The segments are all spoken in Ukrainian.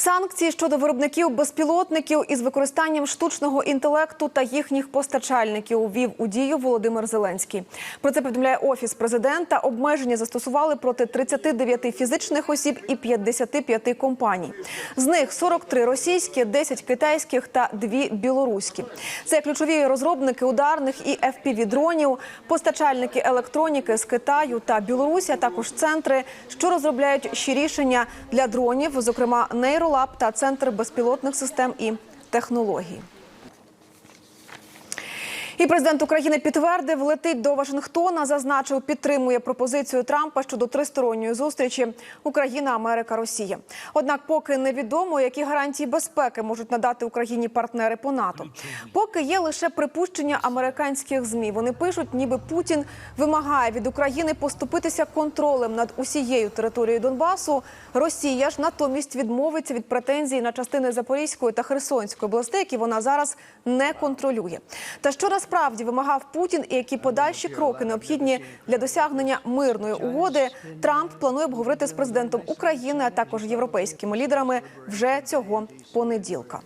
Санкції щодо виробників безпілотників із використанням штучного інтелекту та їхніх постачальників ввів у дію Володимир Зеленський. Про це повідомляє офіс президента. Обмеження застосували проти 39 фізичних осіб і 55 компаній. З них 43 російські, 10 китайських та 2 білоруські. Це ключові розробники ударних і fpv дронів, постачальники електроніки з Китаю та Білорусі, а також центри, що розробляють ще рішення для дронів, зокрема нейролаб та центр безпілотних систем і технологій. І президент України підтвердив, летить до Вашингтона. Зазначив, підтримує пропозицію Трампа щодо тристоронньої зустрічі Україна, Америка, Росія. Однак, поки невідомо, які гарантії безпеки можуть надати Україні партнери по НАТО. Поки є лише припущення американських змі. Вони пишуть, ніби Путін вимагає від України поступитися контролем над усією територією Донбасу. Росія ж натомість відмовиться від претензій на частини Запорізької та Херсонської областей, які вона зараз не контролює. Та що насправді вимагав Путін, і які подальші кроки необхідні для досягнення мирної угоди, Трамп планує обговорити з президентом України, а також європейськими лідерами вже цього понеділка.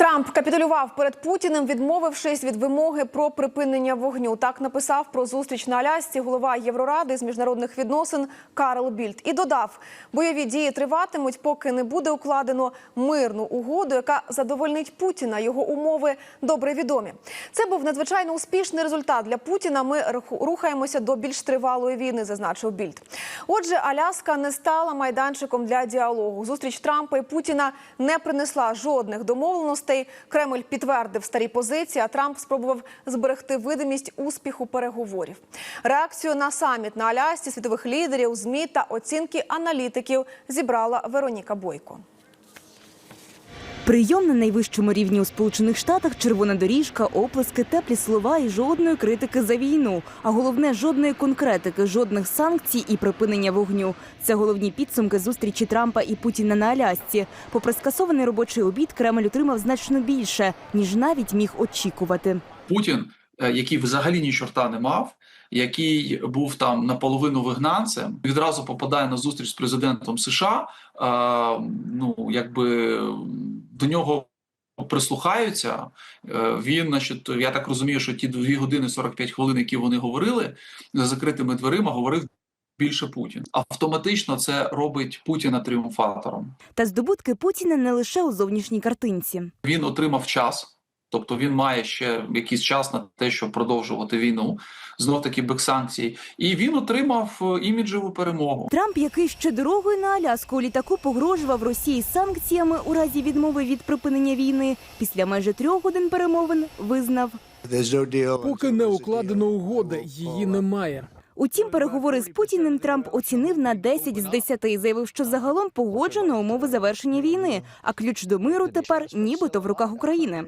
Трамп капітулював перед Путіним, відмовившись від вимоги про припинення вогню. Так написав про зустріч на Алясці голова Євроради з міжнародних відносин Карл Більд і додав, бойові дії триватимуть, поки не буде укладено мирну угоду, яка задовольнить Путіна. Його умови добре відомі. Це був надзвичайно успішний результат для Путіна. Ми рухаємося до більш тривалої війни, зазначив Більд. Отже, Аляска не стала майданчиком для діалогу. Зустріч Трампа і Путіна не принесла жодних домовленостей. Кремль підтвердив старі позиції. А Трамп спробував зберегти видимість успіху переговорів. Реакцію на саміт на Алясці світових лідерів, змі та оцінки аналітиків зібрала Вероніка Бойко. Прийом на найвищому рівні у Сполучених Штатах, червона доріжка, оплески, теплі слова і жодної критики за війну. А головне жодної конкретики, жодних санкцій і припинення вогню. Це головні підсумки зустрічі Трампа і Путіна на Алясці. Попри скасований робочий обід, Кремль отримав значно більше, ніж навіть міг очікувати. Путін, е, який взагалі ні чорта не мав, який був там наполовину вигнанцем, відразу попадає на зустріч з президентом США. е, Ну якби до нього прислухаються. Е, Він, значить, я так розумію, що ті 2 години 45 хвилин, які вони говорили за закритими дверима, говорив. Більше Путін автоматично це робить Путіна тріумфатором. Та здобутки Путіна не лише у зовнішній картинці. Він отримав час, тобто він має ще якийсь час на те, щоб продовжувати війну, знов таки без санкцій, і він отримав е, іміджеву перемогу. Трамп, який ще дорогою на Аляску літаку погрожував Росії санкціями у разі відмови від припинення війни, після майже трьох годин перемовин визнав. Поки не укладено угоди, її немає. Утім, переговори з Путіним Трамп оцінив на 10 з 10 заявив, що загалом погоджено умови завершення війни, а ключ до миру тепер нібито в руках України.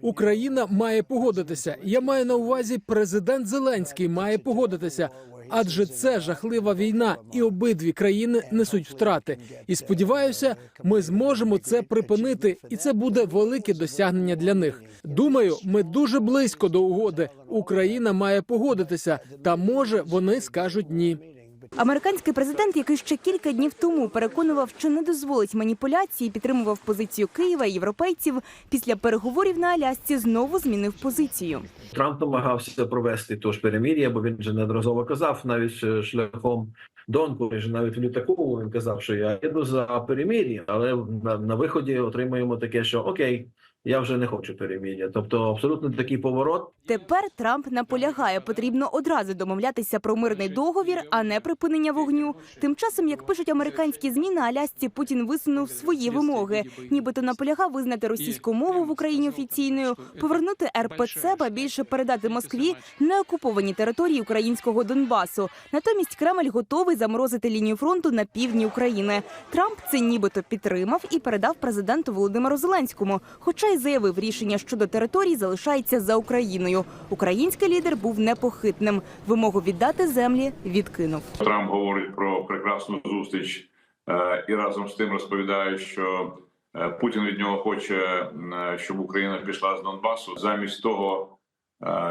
Україна має погодитися. Я маю на увазі, президент Зеленський має погодитися. Адже це жахлива війна, і обидві країни несуть втрати. І сподіваюся, ми зможемо це припинити, і це буде велике досягнення для них. Думаю, ми дуже близько до угоди. Україна має погодитися, та може вони скажуть ні. Американський президент, який ще кілька днів тому переконував, що не дозволить маніпуляції, підтримував позицію Києва і європейців. Після переговорів на Алясці знову змінив позицію. Трамп намагався провести тож перемір'я, бо він вже неодноразово казав, навіть е, шляхом Донку, він же навіть в літаку він казав, що я йду за перемір'я, але на, на виході отримуємо таке, що окей, я вже не хочу перемір'я. Тобто абсолютно такий поворот. Тепер Трамп наполягає, потрібно одразу домовлятися про мирний договір, а не припинення вогню. Тим часом, як пишуть американські змі, на Алясці Путін висунув свої вимоги, нібито наполягав визнати російську мову в Україні офіційною, повернути РПЦ, ба більше передати Москві неокуповані території українського Донбасу. Натомість Кремль готовий заморозити лінію фронту на півдні України. Трамп це нібито підтримав і передав президенту Володимиру Зеленському, хоча й заявив, рішення щодо територій залишається за Україною. Український лідер був непохитним. Вимогу віддати землі відкинув. Трамп говорить про прекрасну зустріч е, і разом з тим розповідає, що е, Путін від нього хоче, е, щоб Україна пішла з Донбасу, замість того,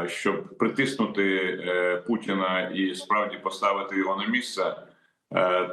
щоб притиснути Путіна і справді поставити його на місце.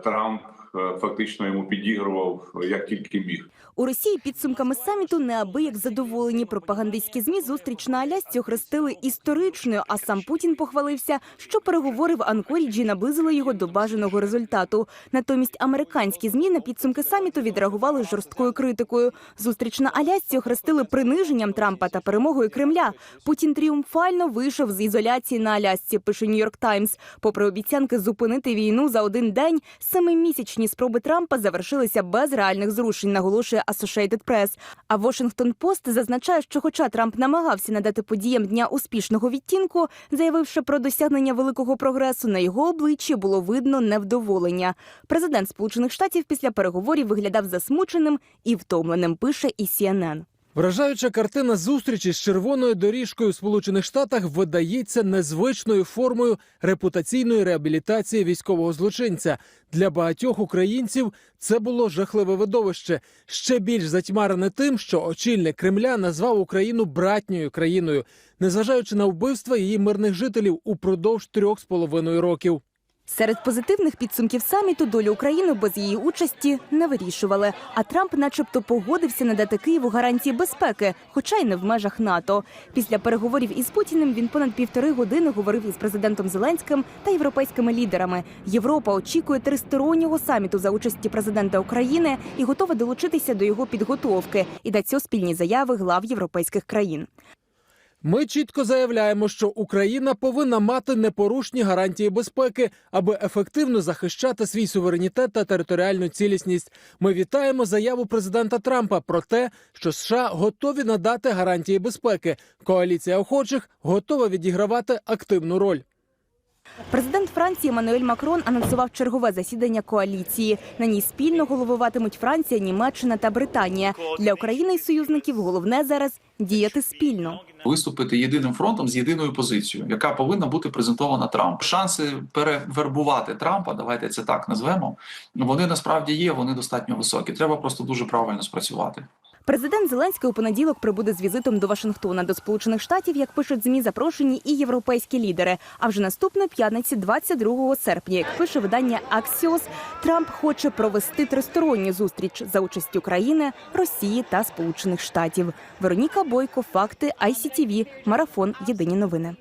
Трамп фактично йому підігрував як тільки міг. У Росії підсумками саміту неабияк задоволені. Пропагандистські змі зустріч на Алясці охрестили історичною. А сам Путін похвалився, що переговори в Анкоріджі наблизили його до бажаного результату. Натомість американські змі на підсумки саміту відреагували жорсткою критикою. Зустріч на Алясці охрестили приниженням Трампа та перемогою Кремля. Путін тріумфально вийшов з ізоляції на Алясці. Пише Нью-Йорк Таймс. Попри обіцянки зупинити війну за один день, семимісячні спроби Трампа завершилися без реальних зрушень. Наголошує Associated Press. А Washington Post зазначає, що, хоча Трамп намагався надати подіям дня успішного відтінку, заявивши про досягнення великого прогресу, на його обличчі було видно невдоволення. Президент Сполучених Штатів після переговорів виглядав засмученим і втомленим. Пише і CNN. Вражаюча картина зустрічі з червоною доріжкою в Сполучених Штатах видається незвичною формою репутаційної реабілітації військового злочинця. Для багатьох українців це було жахливе видовище, ще більш затьмарене тим, що очільник Кремля назвав Україну братньою країною, незважаючи на вбивства її мирних жителів упродовж трьох з половиною років. Серед позитивних підсумків саміту долю України без її участі не вирішували. А Трамп, начебто, погодився надати Києву гарантії безпеки, хоча й не в межах НАТО. Після переговорів із Путіним він понад півтори години говорив із президентом Зеленським та європейськими лідерами. Європа очікує тристороннього саміту за участі президента України і готова долучитися до його підготовки і дать спільні заяви глав європейських країн. Ми чітко заявляємо, що Україна повинна мати непорушні гарантії безпеки, аби ефективно захищати свій суверенітет та територіальну цілісність. Ми вітаємо заяву президента Трампа про те, що США готові надати гарантії безпеки. Коаліція охочих готова відігравати активну роль. Президент Франції Еммануель Макрон анонсував чергове засідання коаліції. На ній спільно головуватимуть Франція, Німеччина та Британія. Для України і союзників головне зараз діяти спільно. виступити єдиним фронтом з єдиною позицією, яка повинна бути презентована Трампу. Шанси перевербувати Трампа, давайте це так назвемо. Вони насправді є, вони достатньо високі. Треба просто дуже правильно спрацювати. Президент Зеленський у понеділок прибуде з візитом до Вашингтона. До Сполучених Штатів, як пишуть змі, запрошені і європейські лідери. А вже наступної п'ятниці, 22 серпня, як пише видання Axios, Трамп хоче провести тристоронню зустріч за участю країни, Росії та Сполучених Штатів. Вероніка Бойко, факти ICTV, марафон. Єдині новини.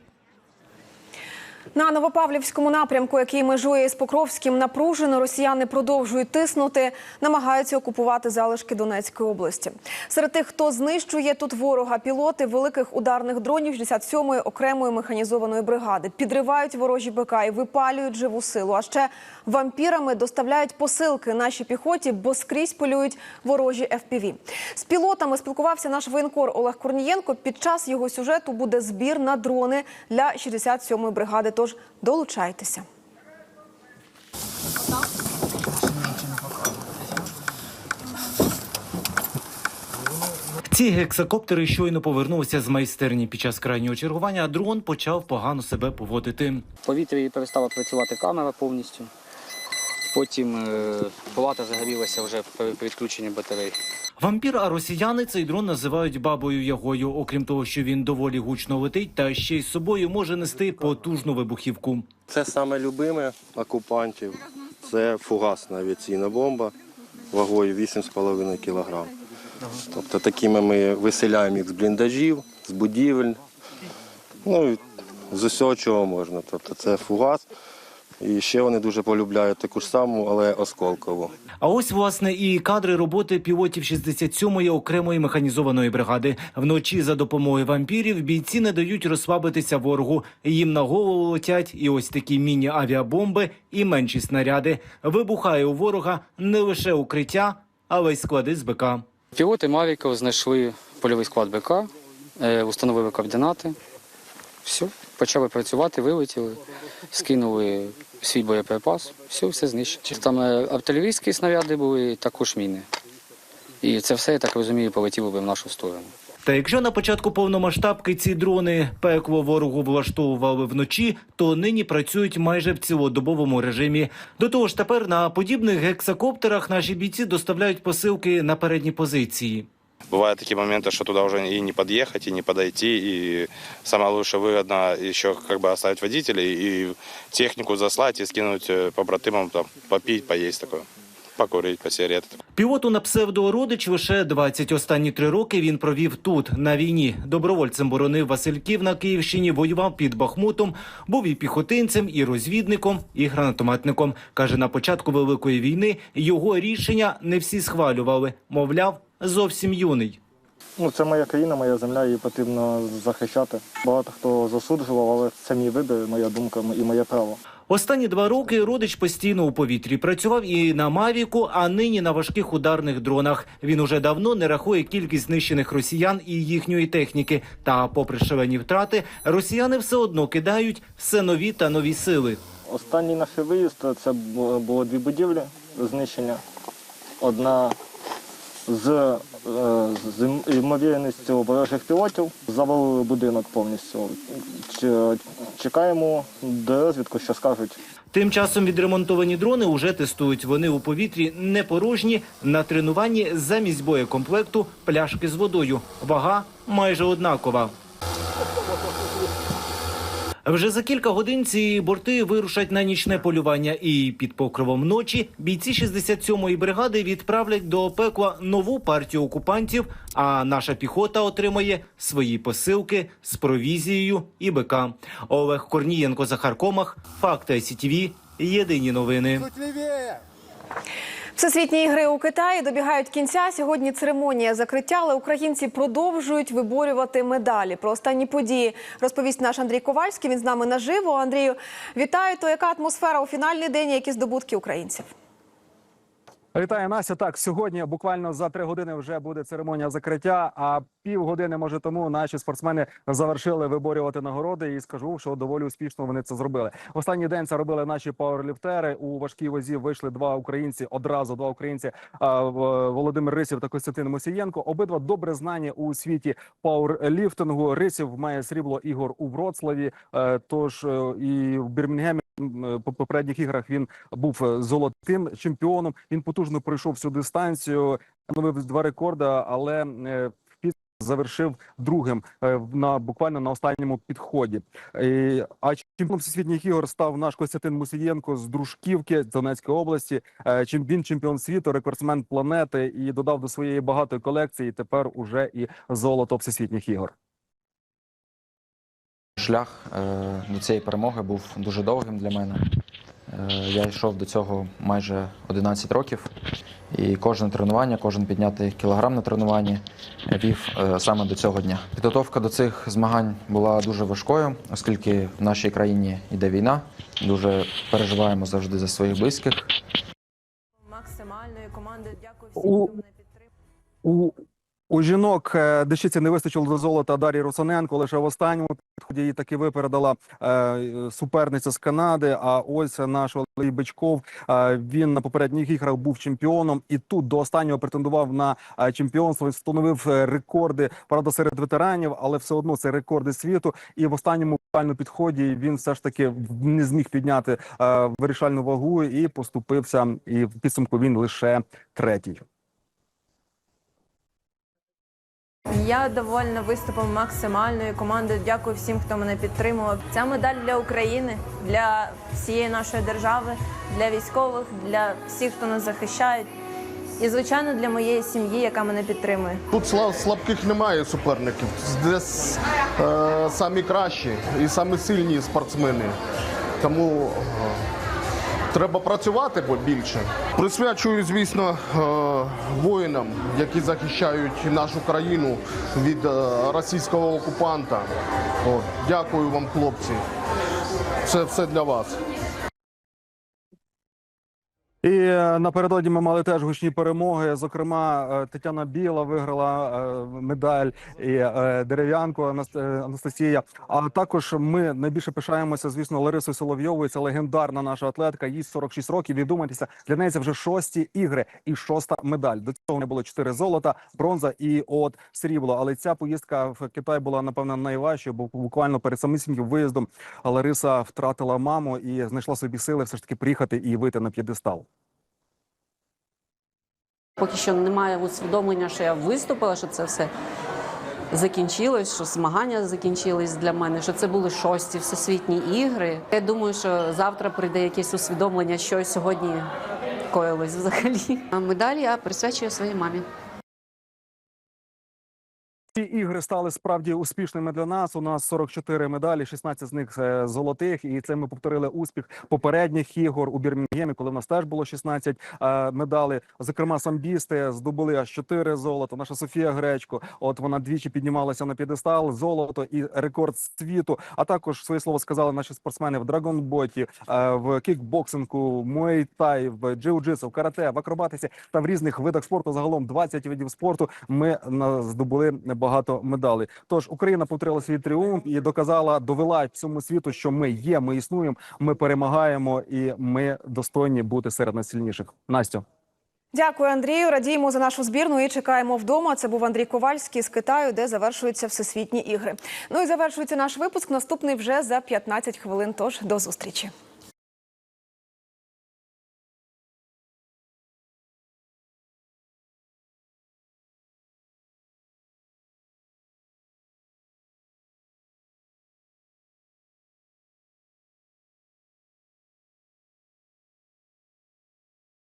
На Новопавлівському напрямку, який межує із Покровським, напружено росіяни продовжують тиснути, намагаються окупувати залишки Донецької області. Серед тих, хто знищує тут ворога, пілоти великих ударних дронів 67-ї окремої механізованої бригади підривають ворожі БК і випалюють живу силу. А ще вампірами доставляють посилки нашій піхоті, бо скрізь полюють ворожі FPV. З пілотами спілкувався наш воєнкор Олег Корнієнко. Під час його сюжету буде збір на дрони для 67-ї бригади. Тож долучайтеся. Ці гексакоптери щойно повернулися з майстерні під час крайнього чергування, а дрон почав погано себе поводити. В повітрі перестала працювати камера повністю. Потім е, палата загорілася вже при відключенні батарей. Вампір, а росіяни цей дрон називають бабою ягою. Окрім того, що він доволі гучно летить, та ще й з собою може нести потужну вибухівку. Це саме любиме окупантів. Це фугасна авіаційна бомба вагою 8,5 кг. Тобто такими ми виселяємо їх з бліндажів, з будівель, ну з усього чого можна. Тобто це фугас. І ще вони дуже полюбляють таку ж саму, але осколкову. А ось власне і кадри роботи пілотів 67-ї окремої механізованої бригади. Вночі за допомогою вампірів бійці не дають розслабитися ворогу. Їм на голову летять і ось такі міні-авіабомби, і менші снаряди. Вибухає у ворога не лише укриття, але й склади з БК. Пілоти Мавіків знайшли польовий склад БК, е, встановили координати. Все, почали працювати, вилетіли, скинули свій боєприпас, все, все знищено. Там е, артилерійські снаряди були, також міни. І це все, я так розумію, полетіло би в нашу сторону. Та якщо на початку повномасштабки ці дрони пекло ворогу влаштовували вночі, то нині працюють майже в цілодобовому режимі. До того ж, тепер на подібних гексакоптерах наші бійці доставляють посилки на передні позиції. Бывают такие моменты, что туда уже и не подъехать, и не подойти, и самое лучшее выгодно еще как бы оставить водителей и технику заслать и скинуть э, побратимам там попить, поесть такое, покурить, посигарет. Пілоту на псевдо родич лише 20. Останні три роки він провів тут, на війні. Добровольцем боронив Васильків на Київщині, воював під Бахмутом, був і піхотинцем, і розвідником, і гранатометником. Каже, на початку Великої війни його рішення не всі схвалювали. Мовляв, зовсім юний. Ну, це моя країна, моя земля, її потрібно захищати. Багато хто засуджував, але це мій вибір, моя думка і моє право. Останні два роки родич постійно у повітрі працював і на Мавіку, а нині на важких ударних дронах. Він уже давно не рахує кількість знищених росіян і їхньої техніки. Та, попри шалені втрати, росіяни все одно кидають все нові та нові сили. Останній наш виїзд це було дві будівлі знищення. Одна з, е, з ймовірністю ворожих пілотів завалили будинок повністю. Чекаємо до розвідку, що скажуть. Тим часом відремонтовані дрони уже тестують. Вони у повітрі не порожні. На тренуванні замість боєкомплекту пляшки з водою. Вага майже однакова. Вже за кілька годин ці борти вирушать на нічне полювання, і під покровом ночі бійці 67-ї бригади відправлять до пекла нову партію окупантів. А наша піхота отримає свої посилки з провізією і БК. Олег Корнієнко, Захар Комах, Факти СІТВ. Єдині новини. Всесвітні ігри у Китаї добігають кінця. Сьогодні церемонія закриття, але українці продовжують виборювати медалі. Про останні події розповість наш Андрій Ковальський. Він з нами наживо. Андрію, вітаю. То яка атмосфера у фінальний день? Які здобутки українців? Вітаю Настя. Так, сьогодні буквально за три години вже буде церемонія закриття. А півгодини, може тому, наші спортсмени завершили виборювати нагороди. І скажу, що доволі успішно вони це зробили. Останній день це робили наші пауерліфтери. У важкій вазі вийшли два українці. Одразу два українці Володимир Рисів та Костянтин Мосієнко. Обидва добре знані у світі пауерліфтингу. Рисів має срібло ігор у Вроцлаві. Е, Тож е, і в Бірмінгемі по попередніх іграх він був е, золотим чемпіоном. Він потужно пройшов всю дистанцію, новив два рекорди, але е, завершив другим е, на буквально на останньому підході. Е, А чемпіоном всесвітніх ігор став наш Костянтин Мусієнко з Дружківки Донецької області. Е, він чемпіон світу, рекордсмен планети і додав до своєї багатої колекції. Тепер уже і золото всесвітніх ігор. Шлях е, до цієї перемоги був дуже довгим для мене. Е, Я йшов до цього майже 11 років, і кожне тренування, кожен піднятий кілограм на тренуванні вів е, саме до цього дня. Підготовка до цих змагань була дуже важкою, оскільки в нашій країні йде війна. Дуже переживаємо завжди за своїх близьких. максимальної команди. Дякую У- У, у жінок е, дещиці не вистачило до золота Дар'ї Русаненко. Лише в останньому підході її таки випередила е, суперниця з Канади. А ось наш Олексій Бичков. Е, він на попередніх іграх був чемпіоном, і тут до останнього претендував на чемпіонство. Він встановив рекорди, правда, серед ветеранів, але все одно це рекорди світу. І в останньому фінальному підході він все ж таки не зміг підняти вирішальну вагу і поступився. І в підсумку він лише третій. Я довольна виступом максимальної команди. Дякую всім, хто мене підтримував. Ця медаль для України, для всієї нашої держави, для військових, для всіх, хто нас захищають. І, звичайно, для моєї сім'ї, яка мене підтримує. Тут слабких немає суперників. Десь е, самі кращі і самі сильні спортсмени. Тому е, треба працювати більше. Присвячую, звісно, е, воїнам, які захищають нашу країну від е, російського окупанта. Дякую вам, хлопці. Це все для вас. І е, напередодні ми мали теж гучні перемоги. Зокрема, е, Тетяна Біла виграла е, медаль і дерев'янко е, Анастасія. А також ми найбільше пишаємося, звісно, Ларисою Соловйовою. Це легендарна наша атлетка. Їй 46 років. І для неї це вже шості ігри і шоста медаль. До цього не було чотири золота, бронза і от срібло. Але ця поїздка в Китай була напевно найважчою, бо буквально перед самісіньким виїздом Лариса втратила маму і знайшла собі сили все ж таки приїхати і вийти на п'єдестал. Поки що немає усвідомлення, що я виступила, що це все закінчилось, що змагання закінчились для мене, що це були шості всесвітні ігри. Я думаю, що завтра прийде якесь усвідомлення, що сьогодні коїлось взагалі. А медалі я присвячую своїй мамі. Ці ігри стали справді успішними для нас. У нас 44 медалі, 16 з них е, золотих. І це ми повторили успіх попередніх ігор у Бірмінгемі, коли в нас теж було 16 е, медалей. Зокрема, самбісти здобули аж 4 золота. Наша Софія Гречко, от вона двічі піднімалася на п'єдестал, золото і рекорд світу. А також своє слово сказали наші спортсмени в драгонботі, е, в кікбоксингу, муейтай, в джиу-джитсу, в карате, в акробатиці та в різних видах спорту. Загалом 20 видів спорту. Ми здобули багато медалей. Тож Україна повторила свій тріумф і доказала, довела всьому світу, що ми є, ми існуємо, ми перемагаємо і ми достойні бути серед найсильніших. Настю. Дякую, Андрію. Радіємо за нашу збірну і чекаємо вдома. Це був Андрій Ковальський з Китаю, де завершуються всесвітні ігри. Ну і завершується наш випуск. Наступний вже за 15 хвилин. Тож до зустрічі.